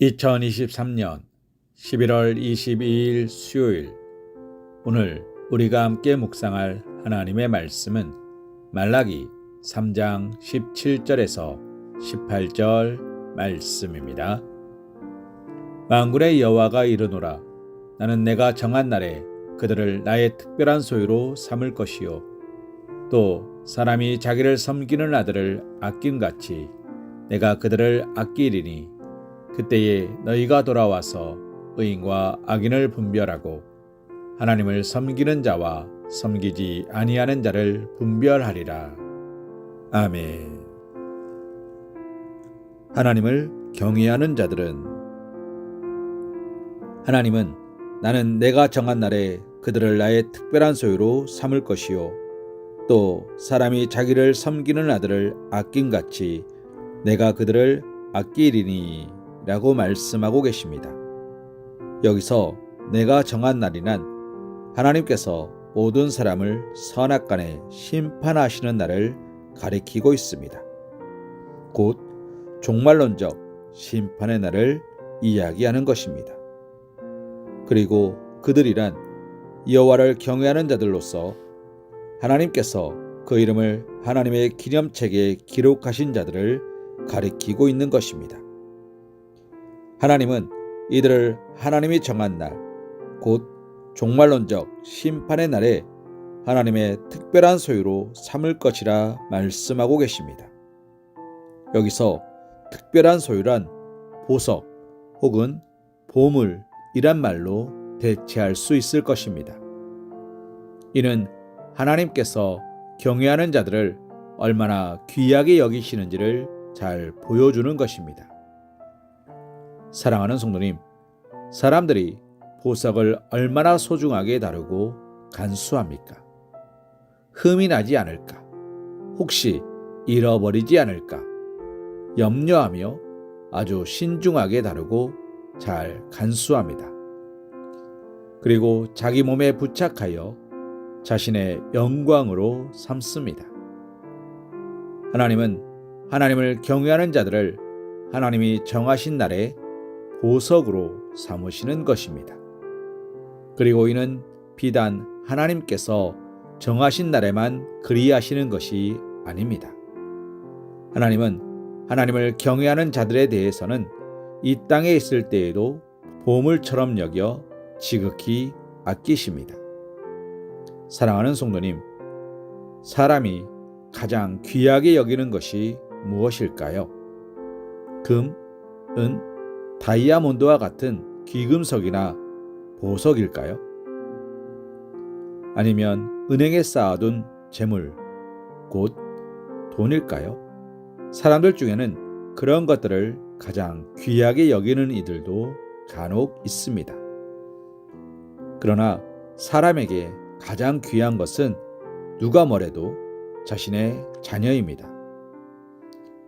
2023년 11월 22일 수요일 오늘 우리가 함께 묵상할 하나님의 말씀은 말라기 3장 17절에서 18절 말씀입니다. 만군의 여호와가 이르노라 나는 내가 정한 날에 그들을 나의 특별한 소유로 삼을 것이요 또 사람이 자기를 섬기는 아들을 아낀 같이 내가 그들을 아끼리니 그때에 너희가 돌아와서 의인과 악인을 분별하고 하나님을 섬기는 자와 섬기지 아니하는 자를 분별하리라. 아멘. 하나님을 경외하는 자들은 하나님은 나는 내가 정한 날에 그들을 나의 특별한 소유로 삼을 것이요 또 사람이 자기를 섬기는 아들을 아낀 같이 내가 그들을 아끼리니 라고 말씀하고 계십니다. 여기서 내가 정한 날이란 하나님께서 모든 사람을 선악간에 심판하시는 날을 가리키고 있습니다. 곧 종말론적 심판의 날을 이야기하는 것입니다. 그리고 그들이란 여호와를 경외하는 자들로서 하나님께서 그 이름을 하나님의 기념책에 기록하신 자들을 가리키고 있는 것입니다. 하나님은 이들을 하나님이 정한 날, 곧 종말론적 심판의 날에 하나님의 특별한 소유로 삼을 것이라 말씀하고 계십니다. 여기서 특별한 소유란 보석 혹은 보물이란 말로 대체할 수 있을 것입니다. 이는 하나님께서 경외하는 자들을 얼마나 귀하게 여기시는지를 잘 보여주는 것입니다. 사랑하는 성도님, 사람들이 보석을 얼마나 소중하게 다루고 간수합니까? 흠이 나지 않을까? 혹시 잃어버리지 않을까? 염려하며 아주 신중하게 다루고 잘 간수합니다. 그리고 자기 몸에 부착하여 자신의 영광으로 삼습니다. 하나님은 하나님을 경외하는 자들을 하나님이 정하신 날에 보석으로 삼으시는 것입니다. 그리고 이는 비단 하나님께서 정하신 날에만 그리하시는 것이 아닙니다. 하나님은 하나님을 경외하는 자들에 대해서는 이 땅에 있을 때에도 보물처럼 여겨 지극히 아끼십니다. 사랑하는 성도님, 사람이 가장 귀하게 여기는 것이 무엇일까요? 금, 은, 다이아몬드와 같은 귀금속이나 보석일까요? 아니면 은행에 쌓아둔 재물, 곧 돈일까요? 사람들 중에는 그런 것들을 가장 귀하게 여기는 이들도 간혹 있습니다. 그러나 사람에게 가장 귀한 것은 누가 뭐래도 자신의 자녀입니다.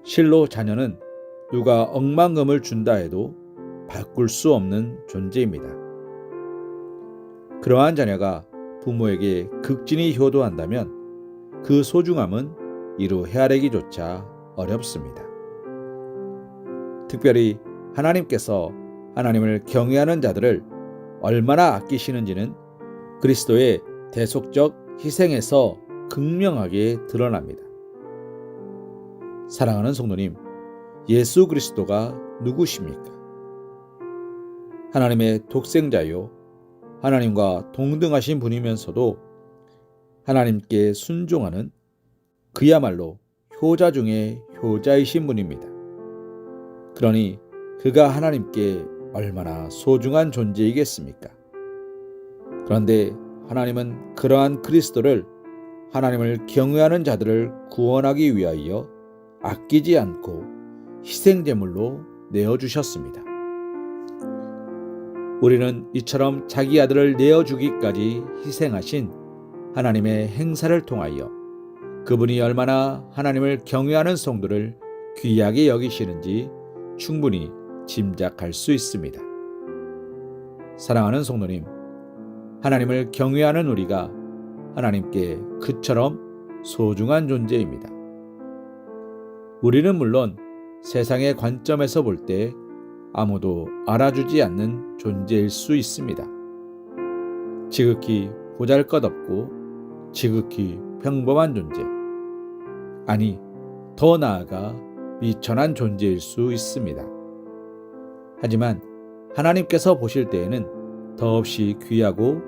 실로 자녀는 누가 억만금을 준다 해도 바꿀 수 없는 존재입니다. 그러한 자녀가 부모에게 극진히 효도한다면 그 소중함은 이루 헤아리기조차 어렵습니다. 특별히 하나님께서 하나님을 경외하는 자들을 얼마나 아끼시는지는 그리스도의 대속적 희생에서 극명하게 드러납니다. 사랑하는 성도님, 예수 그리스도가 누구십니까? 하나님의 독생자요, 하나님과 동등하신 분이면서도 하나님께 순종하는 그야말로 효자 중에 효자이신 분입니다. 그러니 그가 하나님께 얼마나 소중한 존재이겠습니까? 그런데 하나님은 그러한 그리스도를 하나님을 경외하는 자들을 구원하기 위하여 아끼지 않고 희생제물로 내어주셨습니다. 우리는 이처럼 자기 아들을 내어주기까지 희생하신 하나님의 행사를 통하여 그분이 얼마나 하나님을 경외하는 성도를 귀하게 여기시는지 충분히 짐작할 수 있습니다. 사랑하는 성도님, 하나님을 경외하는 우리가 하나님께 그처럼 소중한 존재입니다. 우리는 물론 세상의 관점에서 볼 때 아무도 알아주지 않는 존재일 수 있습니다. 지극히 보잘 것 없고 지극히 평범한 존재. 아니, 더 나아가 미천한 존재일 수 있습니다. 하지만 하나님께서 보실 때에는 더없이 귀하고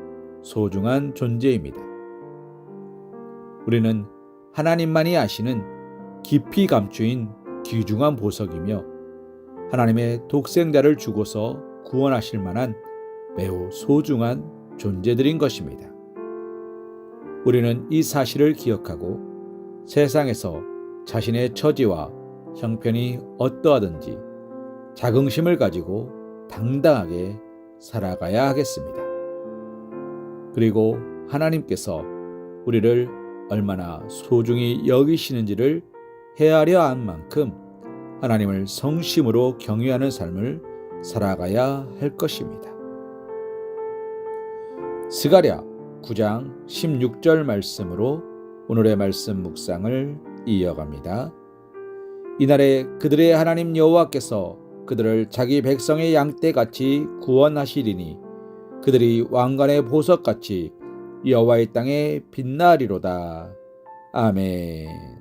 소중한 존재입니다. 우리는 하나님만이 아시는 깊이 감추인 귀중한 보석이며 하나님의 독생자를 주고서 구원하실 만한 매우 소중한 존재들인 것입니다. 우리는 이 사실을 기억하고 세상에서 자신의 처지와 형편이 어떠하든지 자긍심을 가지고 당당하게 살아가야 하겠습니다. 그리고 하나님께서 우리를 얼마나 소중히 여기시는지를 헤아려 한 만큼 하나님을 성심으로 경외하는 삶을 살아가야 할 것입니다. 스가랴 9장 16절 말씀으로 오늘의 말씀 묵상을 이어갑니다. 이날에 그들의 하나님 여호와께서 그들을 자기 백성의 양떼같이 구원하시리니 그들이 왕관의 보석같이 여호와의 땅에 빛나리로다. 아멘.